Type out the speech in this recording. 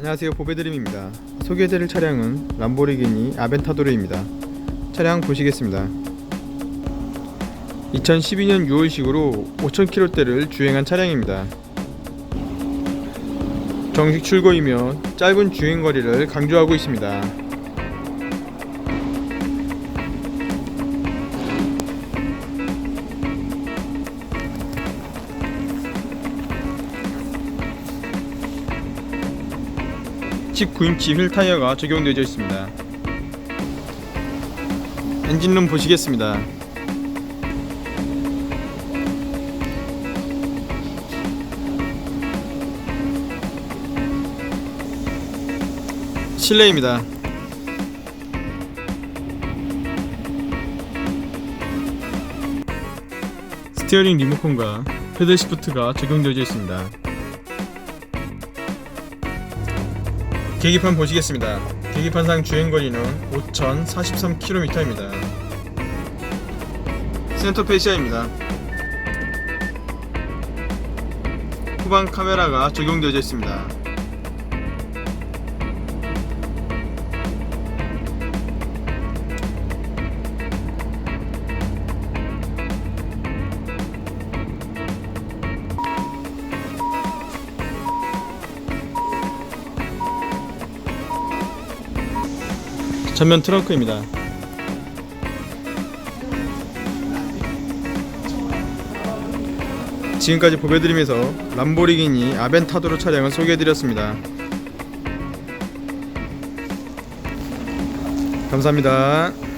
안녕하세요. 보배드림입니다. 소개해드릴 차량은 람보르기니 아벤타도르입니다. 차량 보시겠습니다. 2012년 6월식으로 5000km대를 주행한 차량입니다. 정식 출고이며 짧은 주행거리를 강조하고 있습니다 칩 9인치 휠 타이어가 적용되어 있습니다. 엔진룸 보시겠습니다. 실내입니다. 스티어링 리모컨과 패들 시프트가 적용되어 있습니다. 계기판 보시겠습니다. 계기판상 주행거리는 5,043km입니다. 센터 페시아입니다. 후방 카메라가 적용되어 있습니다. 전면 트렁크입니다. 지금까지 보배드림에서 람보르기니 아벤타도르 차량을 소개해드렸습니다. 감사합니다.